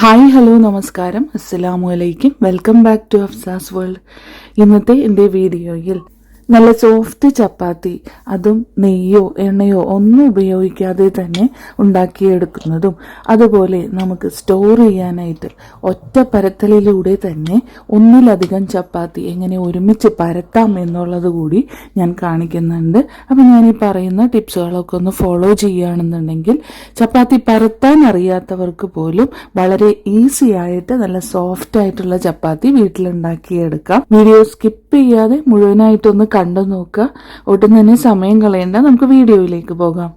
Hi hello നമസ്കാരം. അസ്സലാമു അലൈക്കും. Welcome back to Afsa's world. ഇന്നത്തെ എന്റെ വീഡിയോയിൽ നല്ല സോഫ്റ്റ് ചപ്പാത്തി അതും നെയ്യോ എണ്ണയോ ഒന്നും ഉപയോഗിക്കാതെ തന്നെ ഉണ്ടാക്കിയെടുക്കുന്നതും അതുപോലെ നമുക്ക് സ്റ്റോർ ചെയ്യാനായിട്ട് ഒറ്റ പരത്തലിലൂടെ തന്നെ ഒന്നിലധികം ചപ്പാത്തി എങ്ങനെ ഒരുമിച്ച് പരത്താം എന്നുള്ളത് കൂടി ഞാൻ കാണിക്കുന്നുണ്ട്. അപ്പം ഞാൻ ഈ പറയുന്ന ടിപ്സുകളൊക്കെ ഒന്ന് ഫോളോ ചെയ്യുകയാണെന്നുണ്ടെങ്കിൽ ചപ്പാത്തി പരത്താൻ അറിയാത്തവർക്ക് പോലും വളരെ ഈസി ആയിട്ട് നല്ല സോഫ്റ്റ് ആയിട്ടുള്ള ചപ്പാത്തി വീട്ടിലുണ്ടാക്കിയെടുക്കാം. വീഡിയോ സ്കിപ്പ് ചെയ്യാതെ മുഴുവനായിട്ടൊന്ന് കണ്ടു നോക്കുക ഒട്ടും തന്നെ സമയം കളയണ്ട നമുക്ക് വീഡിയോയിലേക്ക് പോകാം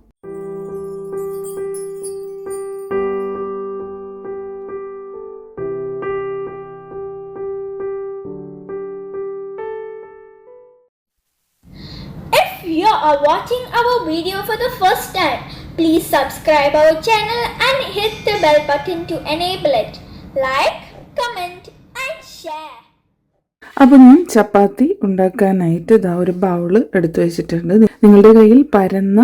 you are watching our video for the first time, please subscribe our channel and hit the bell button to enable it. Like, comment and share. അപ്പോൾ ഞാൻ ചപ്പാത്തി ഉണ്ടാക്കാനായിട്ട് ഇതാ ഒരു ബൗൾ എടുത്തു വെച്ചിട്ടുണ്ട്. നിങ്ങളുടെ കയ്യിൽ പരന്ന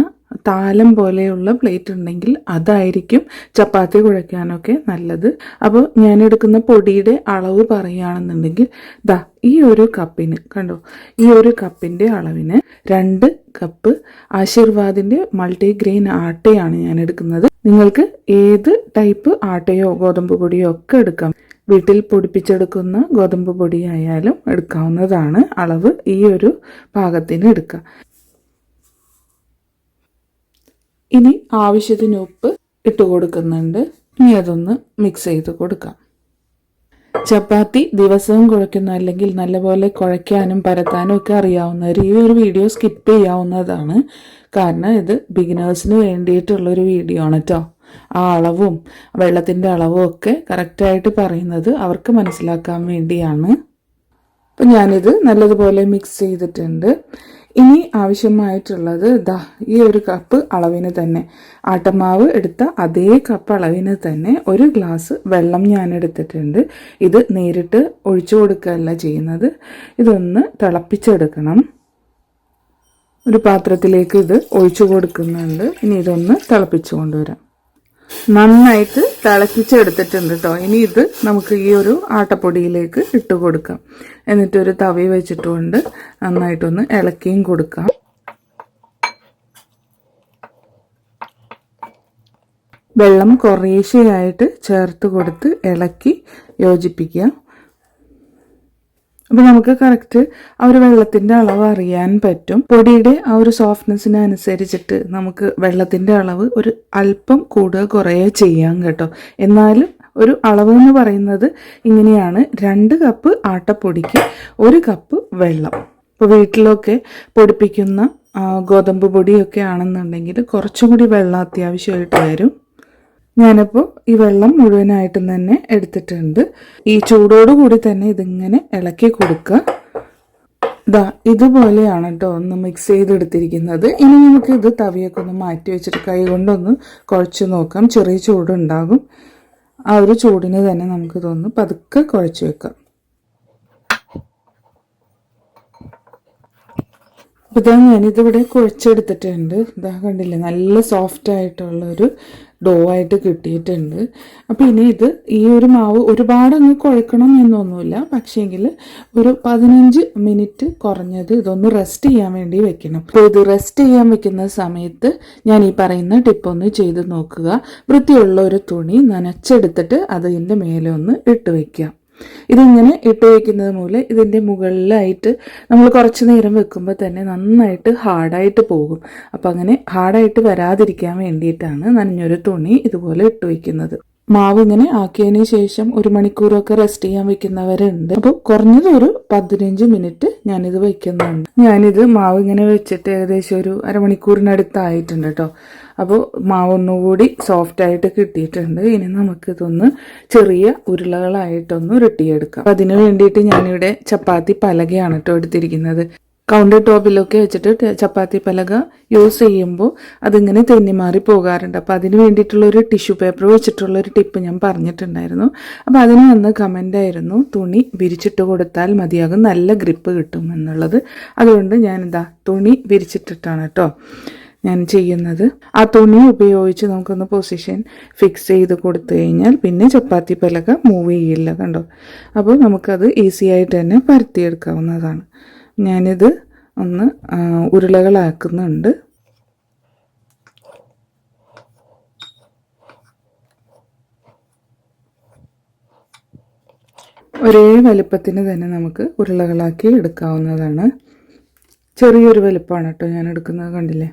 താലം പോലെയുള്ള പ്ലേറ്റ് ഉണ്ടെങ്കിൽ അതായിരിക്കും ചപ്പാത്തി കുഴയ്ക്കാനൊക്കെ നല്ലത്. അപ്പോൾ ഞാൻ എടുക്കുന്ന പൊടിയുടെ അളവ് പറയുകയാണെന്നുണ്ടെങ്കിൽ ദാ ഈ ഒരു കപ്പിന് കണ്ടോ? ഈ ഒരു കപ്പിന്റെ അളവിന് രണ്ട് കപ്പ് ആശീർവാദിന്റെ മൾട്ടിഗ്രെയിൻ ആട്ടയാണ് ഞാൻ എടുക്കുന്നത്. നിങ്ങൾക്ക് ഏത് ടൈപ്പ് ആട്ടയോ ഗോതമ്പ് പൊടിയോ ഒക്കെ എടുക്കാം. വീട്ടിൽ പൊടിപ്പിച്ചെടുക്കുന്ന ഗോതമ്പ് പൊടിയായാലും എടുക്കാവുന്നതാണ് അളവ് ഈ ഒരു പാകത്തിന് എടുക്കുക. ഇനി ആവശ്യത്തിന് ഉപ്പ് ഇട്ട് കൊടുക്കുന്നുണ്ട്. ഇനി അതൊന്ന് മിക്സ് ചെയ്ത് കൊടുക്കാം. ചപ്പാത്തി ദിവസവും കുഴക്കുന്ന അല്ലെങ്കിൽ നല്ലപോലെ കുഴയ്ക്കാനും പരത്താനും ഒക്കെ അറിയാവുന്നവർ ഈ ഒരു വീഡിയോ സ്കിപ്പ് ചെയ്യാവുന്നതാണ്. കാരണം ഇത് ബിഗിനേഴ്സിന് വേണ്ടിയിട്ടുള്ളൊരു വീഡിയോ ആണ് കേട്ടോ ആ അളവും വെള്ളത്തിന്റെ അളവും ഒക്കെ കറക്റ്റായിട്ട് പറയുന്നത് അവർക്ക് മനസ്സിലാക്കാൻ വേണ്ടിയാണ്. അപ്പം ഞാനിത് നല്ലതുപോലെ മിക്സ് ചെയ്തിട്ടുണ്ട്. ഇനി ആവശ്യമായിട്ടുള്ളത് ദാ ഈ ഒരു കപ്പ് അളവിന് തന്നെ. ആട്ടമാവ് എടുത്ത അതേ കപ്പ് അളവിന് തന്നെ ഒരു ഗ്ലാസ് വെള്ളം ഞാൻ എടുത്തിട്ടുണ്ട്. ഇത് നേരിട്ട് ഒഴിച്ചു കൊടുക്കുകയല്ല ചെയ്യുന്നത്. ഇതൊന്ന് തിളപ്പിച്ചെടുക്കണം. ഒരു പാത്രത്തിലേക്ക് ഇത് ഒഴിച്ചു കൊടുക്കുന്നുണ്ട്. ഇനി ഇതൊന്ന് തിളപ്പിച്ചു കൊണ്ടുവരാം നന്നായിട്ട് തിളപ്പിച്ചെടുത്തിട്ടുണ്ട് കേട്ടോ ഇനി ഇത് നമുക്ക് ഈ ഒരു ആട്ടപ്പൊടിയിലേക്ക് ഇട്ട് കൊടുക്കാം. എന്നിട്ട് ഒരു തവി വെച്ചിട്ടുകൊണ്ട് നന്നായിട്ടൊന്ന് ഇളക്കിയും കൊടുക്കാം. വെള്ളം കുറേശ്ശെയായിട്ട് ചേർത്ത് കൊടുത്ത് ഇളക്കി യോജിപ്പിക്കുക. അപ്പോൾ നമുക്ക് കറക്റ്റ് ആ ഒരു വെള്ളത്തിന്റെ അളവ് അറിയാൻ പറ്റും. പൊടിയുടെ ആ ഒരു സോഫ്റ്റ്നെസ്സിനനുസരിച്ചിട്ട് നമുക്ക് വെള്ളത്തിന്റെ അളവ് ഒരു അല്പം കൂടുക കുറയുക ചെയ്യാം കേട്ടോ. എന്നാലും ഒരു അളവ് എന്ന് പറയുന്നത് ഇങ്ങനെയാണ്. രണ്ട് കപ്പ് ആട്ടപ്പൊടിക്ക് ഒരു കപ്പ് വെള്ളം. ഇപ്പോൾ വീട്ടിലൊക്കെ പൊടിപ്പിക്കുന്ന ഗോതമ്പ് പൊടിയൊക്കെ ആണെന്നുണ്ടെങ്കിൽ കുറച്ചും കൂടി വെള്ളം അത്യാവശ്യമായിട്ട് വരും. ഞാനിപ്പോൾ ഈ വെള്ളം മുഴുവനായിട്ടും തന്നെ എടുത്തിട്ടുണ്ട്. ഈ ചൂടോട് കൂടി തന്നെ ഇതിങ്ങനെ ഇളക്കി കൊടുക്കുക. ദാ ഇതുപോലെയാണ് കേട്ടോ ഒന്ന് മിക്സ് ചെയ്തെടുത്തിരിക്കുന്നത്. ഇനി നമുക്ക് ഇത് തവിയൊക്കെ ഒന്ന് മാറ്റി വെച്ചിട്ട് കൈ കൊണ്ടൊന്ന് കുഴച്ച് നോക്കാം. ചെറിയ ചൂടുണ്ടാകും. ആ ഒരു ചൂടിന് തന്നെ നമുക്കിതൊന്ന് പതുക്കെ കുഴച്ച് വെക്കാം. ഇതാ ഞാനിതിവിടെ കുഴച്ചെടുത്തിട്ടുണ്ട്. ഇതാ കണ്ടില്ലേ നല്ല സോഫ്റ്റ് ആയിട്ടുള്ള ഒരു ഡോ ആയിട്ട് കിട്ടിയിട്ടുണ്ട്. അപ്പോൾ ഇനി ഇത് ഈ ഒരു മാവ് ഒരുപാട് അങ്ങ് കുഴക്കണം എന്നൊന്നുമില്ല. പക്ഷേങ്കിൽ ഒരു പതിനഞ്ച് മിനിറ്റ് കുറഞ്ഞത് ഇതൊന്ന് റെസ്റ്റ് ചെയ്യാൻ വേണ്ടി വെക്കണം. അപ്പോൾ ഇത് റെസ്റ്റ് ചെയ്യാൻ വെക്കുന്ന സമയത്ത് ഞാൻ ഈ പറയുന്ന ടിപ്പ് ഒന്ന് ചെയ്ത് നോക്കുക. വൃത്തിയുള്ള ഒരു തുണി നനച്ചെടുത്തിട്ട് അതിന്റെ മേലെ ഒന്ന് ഇട്ട് വെക്കുക. ഇതിങ്ങനെ ഇട്ട് വയ്ക്കുന്നത് മൂലം ഇതിന്റെ മുകളിലായിട്ട് നമ്മൾ കുറച്ച് നേരം വെക്കുമ്പോൾ തന്നെ നന്നായിട്ട് ഹാർഡായിട്ട് പോകും. അപ്പം അങ്ങനെ ഹാർഡായിട്ട് വരാതിരിക്കാൻ വേണ്ടിയിട്ടാണ് നനഞ്ഞൊരു തുണി ഇതുപോലെ ഇട്ട് വയ്ക്കുന്നത്. മാവ് ഇങ്ങനെ ആക്കിയതിന് ശേഷം ഒരു മണിക്കൂറൊക്കെ റെസ്റ്റ് ചെയ്യാൻ വെക്കുന്നവരുണ്ട് അപ്പോൾ കുറഞ്ഞത് ഒരു പതിനഞ്ച് മിനിറ്റ് ഞാനിത് വയ്ക്കുന്നുണ്ട്. ഞാനിത് മാവ് ഇങ്ങനെ വെച്ചിട്ട് ഏകദേശം ഒരു അരമണിക്കൂറിനടുത്തായിട്ടുണ്ട് കേട്ടോ. അപ്പോൾ മാവ് ഒന്നുകൂടി സോഫ്റ്റ് ആയിട്ട് കിട്ടിയിട്ടുണ്ട്. ഇനി നമുക്കിതൊന്ന് ചെറിയ ഉരുളകളായിട്ടൊന്ന് ഉരുട്ടിയെടുക്കാം അപ്പം അതിന് വേണ്ടിയിട്ട് ഞാനിവിടെ ചപ്പാത്തി പലകയാണ് കേട്ടോ എടുത്തിരിക്കുന്നത്. കൗണ്ടർ ടോപ്പിലൊക്കെ വെച്ചിട്ട് ചപ്പാത്തി പലക യൂസ് ചെയ്യുമ്പോൾ അതിങ്ങനെ തെന്നിമാറി പോകാറുണ്ട്. അപ്പോൾ അതിന് വേണ്ടിയിട്ടുള്ള ഒരു ടിഷ്യൂ പേപ്പർ വെച്ചിട്ടുള്ള ഒരു ടിപ്പ് ഞാൻ പറഞ്ഞിട്ടുണ്ടായിരുന്നു. അപ്പോൾ അതിന് വന്ന് കമന്റായിരുന്നു തുണി വിരിച്ചിട്ട് കൊടുത്താൽ മതിയാകും നല്ല ഗ്രിപ്പ് കിട്ടും എന്നുള്ളത്. അതുകൊണ്ട് ഞാനെന്താ തുണി വിരിച്ചിട്ടിട്ടാണ് കേട്ടോ. ഞാൻ ചെയ്യുന്നത്. ആ തുണി ഉപയോഗിച്ച് നമുക്കൊന്ന് പൊസിഷൻ ഫിക്സ് ചെയ്ത് കൊടുത്തു കഴിഞ്ഞാൽ പിന്നെ ചപ്പാത്തി പലക മൂവ് ചെയ്യില്ല കണ്ടോ? അപ്പോൾ നമുക്കത് ഈസി ആയിട്ട് തന്നെ പരത്തിയെടുക്കാവുന്നതാണ്. ഞാനിത് ഒന്ന് ഉരുളകളാക്കുന്നുണ്ട്. ഒരേ വലുപ്പത്തിന് തന്നെ നമുക്ക് ഉരുളകളാക്കി എടുക്കാവുന്നതാണ്. ചെറിയൊരു വലുപ്പമാണ് കേട്ടോ ഞാൻ എടുക്കുന്നത് കണ്ടില്ലേ?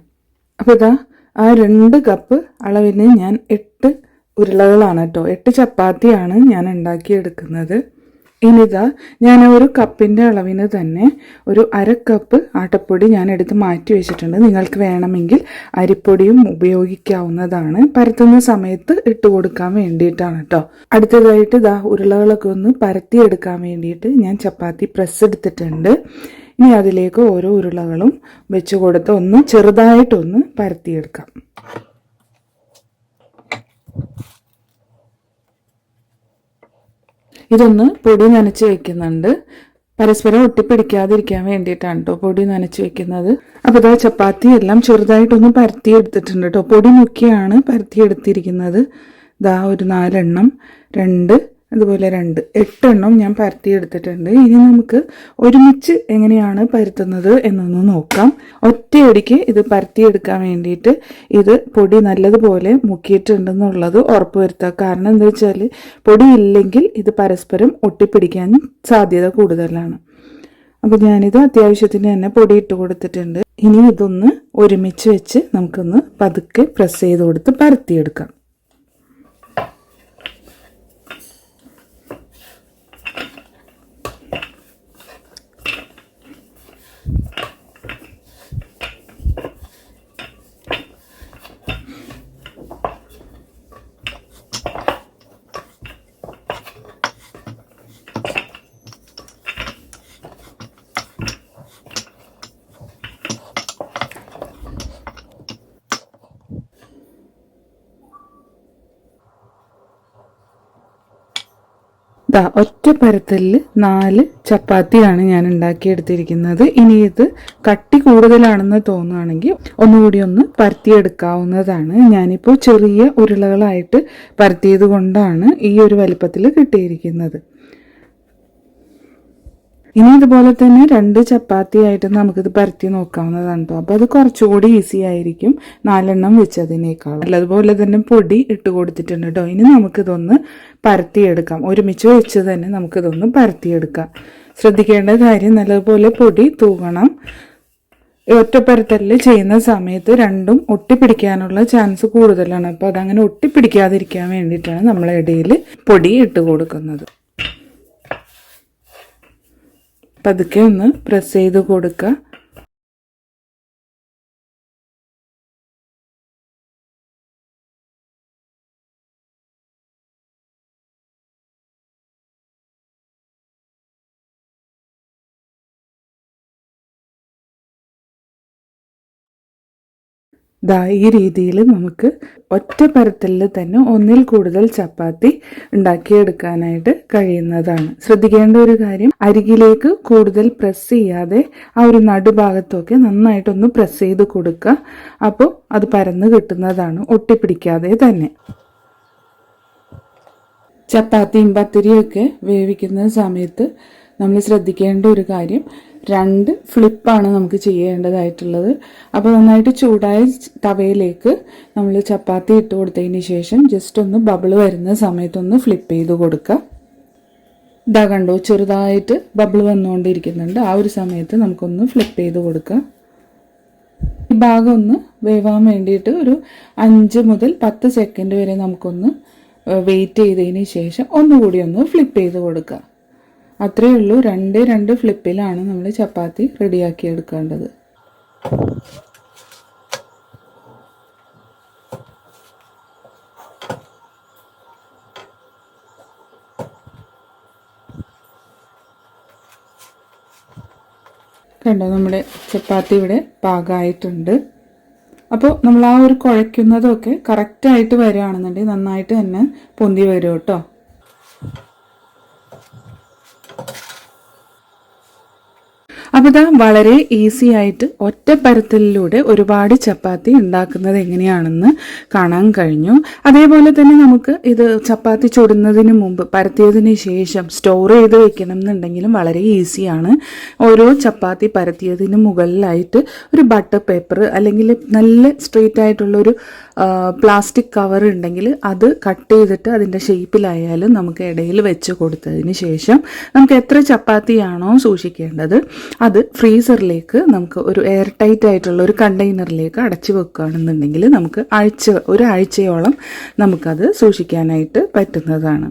അപ്പോൾ ഇതാ ആ രണ്ട് കപ്പ് അളവിന് ഞാൻ എട്ട് ഉരുളകളാണ് കേട്ടോ. എട്ട് ചപ്പാത്തിയാണ് ഞാൻ ഉണ്ടാക്കിയെടുക്കുന്നത്. ഇനിതാ ഞാൻ ഒരു കപ്പിന്റെ അളവിന് തന്നെ ഒരു അര കപ്പ് ആട്ടപ്പൊടി ഞാൻ എടുത്ത് മാറ്റി വെച്ചിട്ടുണ്ട്. നിങ്ങൾക്ക് വേണമെങ്കിൽ അരിപ്പൊടിയും ഉപയോഗിക്കാവുന്നതാണ്. പരത്തുന്ന സമയത്ത് ഇട്ട് കൊടുക്കാൻ വേണ്ടിയിട്ടാണ് കേട്ടോ. അടുത്തതായിട്ട് ഇതാ ഉരുളകളൊക്കെ ഒന്ന് പരത്തിയെടുക്കാൻ വേണ്ടിയിട്ട് ഞാൻ ചപ്പാത്തി പ്രസ് എടുത്തിട്ടുണ്ട്. ഇനി അതിലേക്ക് ഓരോ ഉരുളകളും വെച്ച് കൊടുത്ത് ഒന്ന് ചെറുതായിട്ടൊന്ന് പരത്തിയെടുക്കാം. ഇതൊന്ന് പൊടി നനച്ച് വെക്കുന്നുണ്ട്. പരസ്പരം ഒട്ടിപ്പിടിക്കാതിരിക്കാൻ വേണ്ടിയിട്ടാണ് കേട്ടോ പൊടി നനച്ച് വെക്കുന്നത്. അപ്പോൾ ഇതാ ചപ്പാത്തി എല്ലാം ചെറുതായിട്ടൊന്ന് പരത്തി എടുത്തിട്ടുണ്ട് കേട്ടോ പൊടി മുക്കിയാണ് പരത്തിയെടുത്തിരിക്കുന്നത്. ഇതാ ഒരു നാലെണ്ണം. രണ്ട് അതുപോലെ രണ്ട്. എട്ടെണ്ണം ഞാൻ പരത്തി എടുത്തിട്ടുണ്ട്. ഇനി നമുക്ക് ഒരുമിച്ച് എങ്ങനെയാണ് പരത്തുന്നത് എന്നൊന്ന് നോക്കാം. ഒറ്റയടിക്ക് ഇത് പരത്തിയെടുക്കാൻ വേണ്ടിയിട്ട് ഇത് പൊടി നല്ലതുപോലെ മുക്കിയിട്ടുണ്ടെന്നുള്ളത് ഉറപ്പ് വരുത്തുക. കാരണം എന്താ വെച്ചാൽ പൊടി ഇല്ലെങ്കിൽ ഇത് പരസ്പരം ഒട്ടിപ്പിടിക്കാൻ സാധ്യത കൂടുതലാണ്. അപ്പോൾ ഞാനിത് അത്യാവശ്യത്തിന് തന്നെ പൊടി ഇട്ട് കൊടുത്തിട്ടുണ്ട്. ഇനി ഇതൊന്ന് ഒരുമിച്ച് വെച്ച് നമുക്കൊന്ന് പതുക്കെ പ്രസ് ചെയ്ത് കൊടുത്ത് പരത്തിയെടുക്കാം. ദാ ഒറ്റ പരത്തലിൽ നാല് ചപ്പാത്തിയാണ് ഞാൻ ഉണ്ടാക്കിയെടുത്തിരിക്കുന്നത്. ഇനി ഇത് കട്ടി കൂടുതലാണെന്ന് തോന്നുകയാണെങ്കിൽ ഒന്നുകൂടി ഒന്ന് പരത്തിയെടുക്കാവുന്നതാണ്. ഞാനിപ്പോൾ ചെറിയ ഉരുളകളായിട്ട് പരത്തിയത് കൊണ്ടാണ് ഈ ഒരു വലിപ്പത്തിൽ കിട്ടിയിരിക്കുന്നത്. ഇനി ഇതുപോലെ തന്നെ രണ്ട് ചപ്പാത്തി ആയിട്ട് നമുക്കിത് പരത്തി നോക്കാവുന്നതാണ് കേട്ടോ അപ്പോൾ അത് കുറച്ചുകൂടി ഈസി ആയിരിക്കും നാലെണ്ണം വെച്ചതിനേക്കാൾ അതുപോലെ തന്നെ പൊടി ഇട്ട് കൊടുത്തിട്ടുണ്ട് കേട്ടോ ഇനി നമുക്കിതൊന്ന് പരത്തിയെടുക്കാം. ഒരുമിച്ച് വെച്ച് തന്നെ നമുക്കിതൊന്ന് പരത്തിയെടുക്കാം. ശ്രദ്ധിക്കേണ്ട കാര്യം നല്ലതുപോലെ പൊടി തൂകണം ഒറ്റപ്പരത്തലിൽ ചെയ്യുന്ന സമയത്ത് രണ്ടും ഒട്ടിപ്പിടിക്കാനുള്ള ചാൻസ് കൂടുതലാണ്. അപ്പോൾ അതങ്ങനെ ഒട്ടിപ്പിടിക്കാതിരിക്കാൻ വേണ്ടിയിട്ടാണ് നമ്മൾ ഇടയിൽ പൊടി ഇട്ട് കൊടുക്കുന്നത്. പതുക്കെ ഒന്ന് പ്രസ് ചെയ്ത് കൊടുക്കുക ദാ ഈ രീതിയിൽ നമുക്ക് ഒറ്റ പരത്തിൽ തന്നെ ഒന്നിൽ കൂടുതൽ ചപ്പാത്തി ഉണ്ടാക്കിയെടുക്കാനായിട്ട് കഴിയുന്നതാണ്. ശ്രദ്ധിക്കേണ്ട ഒരു കാര്യം അരികിലേക്ക് കൂടുതൽ പ്രസ് ചെയ്യാതെ ആ ഒരു നടുഭാഗത്തൊക്കെ നന്നായിട്ടൊന്ന് പ്രസ് ചെയ്ത് കൊടുക്കുക. അപ്പോൾ അത് പരന്ന് കിട്ടുന്നതാണ് ഒട്ടിപ്പിടിക്കാതെ തന്നെ. ചപ്പാത്തിയും പത്തിരിയൊക്കെ വേവിക്കുന്ന സമയത്ത് നമ്മൾ ശ്രദ്ധിക്കേണ്ട ഒരു കാര്യം രണ്ട് ഫ്ലിപ്പാണ് നമുക്ക് ചെയ്യേണ്ടതായിട്ടുള്ളത്. അപ്പോൾ നന്നായിട്ട് ചൂടായ തവയിലേക്ക് നമ്മൾ ചപ്പാത്തി ഇട്ട് കൊടുത്തതിന് ശേഷം ജസ്റ്റ് ഒന്ന് ബബിൾ വരുന്ന സമയത്തൊന്ന് ഫ്ലിപ്പ് ചെയ്ത് കൊടുക്കുക. ഇതാ കണ്ടോ ചെറുതായിട്ട് ബബിൾ വന്നുകൊണ്ടിരിക്കുന്നുണ്ട്. ആ ഒരു സമയത്ത് നമുക്കൊന്ന് ഫ്ലിപ്പ് ചെയ്ത് കൊടുക്കുക. ഈ ഭാഗം ഒന്ന് വേവാൻ വേണ്ടിയിട്ട് ഒരു അഞ്ച് മുതൽ പത്ത് സെക്കൻഡ് വരെ നമുക്കൊന്ന് വെയിറ്റ് ചെയ്തതിന് ശേഷം ഒന്നുകൂടി ഒന്ന് ഫ്ലിപ്പ് ചെയ്ത് കൊടുക്കുക. അത്രയേ ഉള്ളൂ. രണ്ട് രണ്ട് ഫ്ലിപ്പിലാണ് നമ്മൾ ചപ്പാത്തി റെഡിയാക്കി എടുക്കേണ്ടത്. കണ്ടോ നമ്മുടെ ചപ്പാത്തി ഇവിടെ പാകമായിട്ടുണ്ട് അപ്പോൾ നമ്മൾ ആ ഒരു കുഴയ്ക്കുന്നതൊക്കെ കറക്റ്റായിട്ട് വരികയാണെന്നുണ്ടെങ്കിൽ നന്നായിട്ട് തന്നെ പൊന്തി വരും കേട്ടോ. അപ്പോൾ വളരെ ഈസി ആയിട്ട് ഒറ്റ പരത്തലിലൂടെ ഒരുപാട് ചപ്പാത്തി ഉണ്ടാക്കുന്നത് എങ്ങനെയാണെന്ന് കാണാൻ കഴിഞ്ഞു. അതേപോലെ തന്നെ നമുക്ക് ഇത് ചപ്പാത്തി ചുടുന്നതിന് മുമ്പ് പരത്തിയതിന് ശേഷം സ്റ്റോർ ചെയ്ത് വെക്കണം എന്നുണ്ടെങ്കിലും വളരെ ഈസിയാണ് ഓരോ ചപ്പാത്തി പരത്തിയതിന് മുകളിലായിട്ട് ഒരു ബട്ടർ പേപ്പർ അല്ലെങ്കിൽ നല്ല സ്ട്രെയിറ്റ് ആയിട്ടുള്ളൊരു പ്ലാസ്റ്റിക് കവർ ഉണ്ടെങ്കിൽ അത് കട്ട് ചെയ്തിട്ട് അതിന്റെ ഷേപ്പിലായാലും നമുക്ക് ഇടയിൽ വെച്ച് കൊടുത്തതിന് ശേഷം നമുക്ക് എത്ര ചപ്പാത്തിയാണോ സൂക്ഷിക്കേണ്ടത്. അത് ഫ്രീസറിലേക്ക് നമുക്ക് ഒരു എയർ ടൈറ്റ് ആയിട്ടുള്ള ഒരു കണ്ടെയ്നറിലേക്ക് അടച്ചു വെക്കുകയാണെന്നുണ്ടെങ്കിൽ നമുക്ക് ആഴ്ച ഒരാഴ്ചയോളം നമുക്കത് സൂക്ഷിക്കാനായിട്ട് പറ്റുന്നതാണ്.